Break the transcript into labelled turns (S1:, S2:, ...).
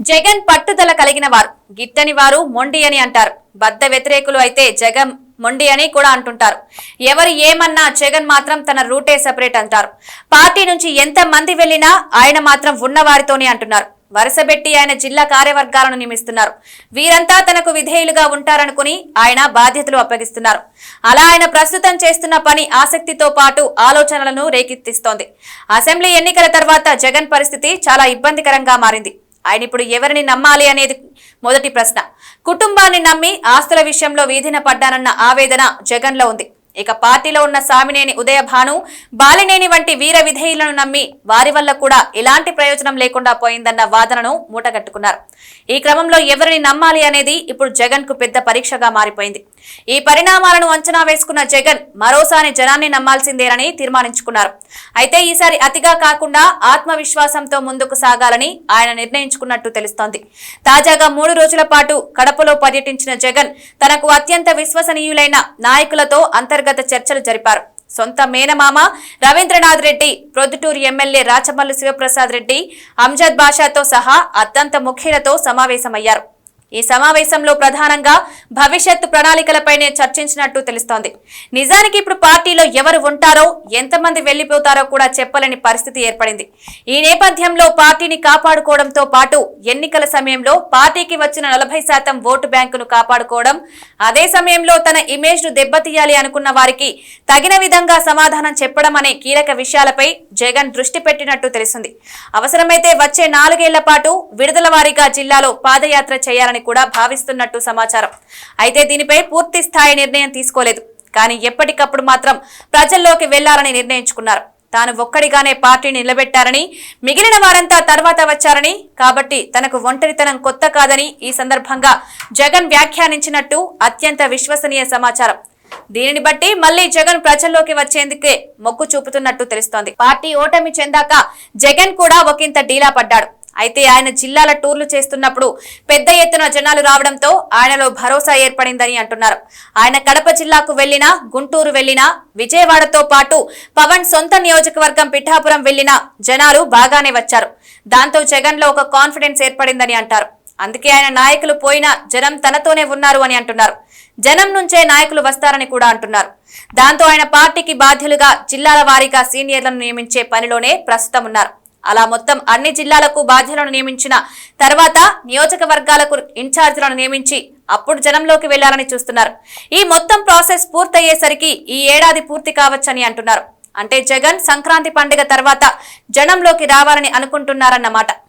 S1: జగన్ పట్టుదల కలిగిన వారు. గిట్టని వారు మొండి అని అంటారు. బద్ద వ్యతిరేకులు అయితే జగన్ మొండి అని కూడా అంటుంటారు. ఎవరు ఏమన్నా జగన్ మాత్రం తన రూటే సెపరేట్ అంటారు. పార్టీ నుంచి ఎంత మంది వెళ్ళినా ఆయన మాత్రం ఉన్నవారితోనే అంటున్నారు. వరుసబెట్టి ఆయన జిల్లా కార్యవర్గాలను నియమిస్తున్నారు. వీరంతా తనకు విధేయులుగా ఉంటారనుకుని ఆయన బాధ్యతలు అప్పగిస్తున్నారు. అలా ఆయన ప్రస్తుతం చేస్తున్న పని ఆసక్తితో పాటు ఆలోచనలను రేకెత్తిస్తోంది. అసెంబ్లీ ఎన్నికల తర్వాత జగన్ పరిస్థితి చాలా ఇబ్బందికరంగా మారింది. ఆయన ఇప్పుడు ఎవరిని నమ్మాలి అనేది మొదటి ప్రశ్న. కుటుంబాన్ని నమ్మి ఆస్తుల విషయంలో వీధిన పడ్డానన్న ఆవేదన జగన్లో ఉంది. ఇక పార్టీలో ఉన్న సామినేని ఉదయభాను బాలినేని వంటి వీర విధేయులను నమ్మి వారి వల్ల కూడా ఎలాంటి ప్రయోజనం లేకుండా పోయిందన్న వాదనను మూటగట్టుకున్నారు. ఈ క్రమంలో ఎవరిని నమ్మాలి అనేది ఇప్పుడు జగన్కు పెద్ద పరీక్షగా మారిపోయింది. ఈ పరిణామాలను అంచనా వేసుకున్న జగన్ మరోసారి జనాన్ని నమ్మాల్సిందేనని తీర్మానించుకున్నారు. అయితే ఈసారి అతిగా కాకుండా ఆత్మవిశ్వాసంతో ముందుకు సాగాలని ఆయన నిర్ణయించుకున్నట్టు తెలుస్తోంది. తాజాగా మూడు రోజుల పాటు కడపలో పర్యటించిన జగన్ తనకు అత్యంత విశ్వసనీయులైన నాయకులతో అంతర్ అంతర్గత చర్చలు జరిపారు. సొంత మేనమామ రవీంద్రనాథ్ రెడ్డి ప్రొద్దుటూరు ఎమ్మెల్యే రాచమల్లు శివప్రసాద్ రెడ్డి అంజద్ బాషాతో సహా అత్యంత ముఖ్యులతో సమావేశమయ్యారు. ఈ సమావేశంలో ప్రధానంగా భవిష్యత్ ప్రణాళికలపైనే చర్చించినట్టు తెలుస్తోంది. నిజానికి ఇప్పుడు పార్టీలో ఎవరు ఉంటారో ఎంతమంది వెళ్ళిపోతారో కూడా చెప్పలేని పరిస్థితి ఏర్పడింది. ఈ నేపథ్యంలో పార్టీని కాపాడుకోవడంతో పాటు ఎన్నికల సమయంలో పార్టీకి వచ్చిన నలభై శాతం ఓటు బ్యాంకును కాపాడుకోవడం అదే సమయంలో తన ఇమేజ్ను దెబ్బతీయాలి అనుకున్న వారికి తగిన విధంగా సమాధానం చెప్పడం అనే కీలక విషయాలపై జగన్ దృష్టి పెట్టినట్టు తెలిసింది అవసరమైతే వచ్చే నాలుగేళ్ళ పాటు విడుదల వారీగా జిల్లాలో పాదయాత్ర చేయాలని కూడా భావిస్తున్నట్టు సమాచారం. అయితే దీనిపై పూర్తి స్థాయి నిర్ణయం తీసుకోలేదు. కానీ ఎప్పటికప్పుడు మాత్రం ప్రజల్లోకి వెళ్ళాలని నిర్ణయించుకున్నారు. తాను ఒక్కడిగానే పార్టీని నిలబెట్టారని మిగిలిన వారంతా తర్వాత వచ్చారని కాబట్టి తనకు ఒంటరితనం కొత్త కాదని ఈ సందర్భంగా జగన్ వ్యాఖ్యానించినట్టు అత్యంత విశ్వసనీయ సమాచారం. దీనిని బట్టి మళ్ళీ జగన్ ప్రజల్లోకి వచ్చేందుకే మొగ్గు చూపుతున్నట్టు తెలుస్తోంది. పార్టీ ఓటమి చెందాక జగన్ కూడా ఒకంత డీలా పడ్డాడు. అయితే ఆయన జిల్లాల టూర్లు చేస్తున్నప్పుడు పెద్ద ఎత్తున జనాలు రావడంతో ఆయనలో భరోసా ఏర్పడిందని అంటున్నారు. ఆయన కడప జిల్లాకు వెళ్ళినా గుంటూరు వెళ్ళినా విజయవాడతో పాటు పవన్ సొంత నియోజకవర్గం పిఠాపురం వెళ్ళినా జనాలు బాగానే వచ్చారు. దాంతో జగన్లో ఒక కాన్ఫిడెన్స్ ఏర్పడిందని అంటారు. అందుకే ఆయన నాయకులు పోయినా జనం తనతోనే ఉన్నారు అని అంటున్నారు. జనం నుంచే నాయకులు వస్తారని కూడా అంటున్నారు. దాంతో ఆయన పార్టీకి బాధ్యులుగా జిల్లాల వారీగా సీనియర్లను నియమించే పనిలోనే ప్రస్తుతం ఉన్నారు. అలా మొత్తం అన్ని జిల్లాలకు బాధ్యులను నియమించిన తర్వాత నియోజకవర్గాలకు ఇన్ఛార్జీలను నియమించి అప్పుడు జనంలోకి వెళ్ళాలని చూస్తున్నారు. ఈ మొత్తం ప్రాసెస్ పూర్తయ్యేసరికి ఈ ఏడాది పూర్తి కావచ్చని అంటున్నారు. అంటే జగన్ సంక్రాంతి పండుగ తర్వాత జనంలోకి రావాలని అనుకుంటున్నారన్నమాట.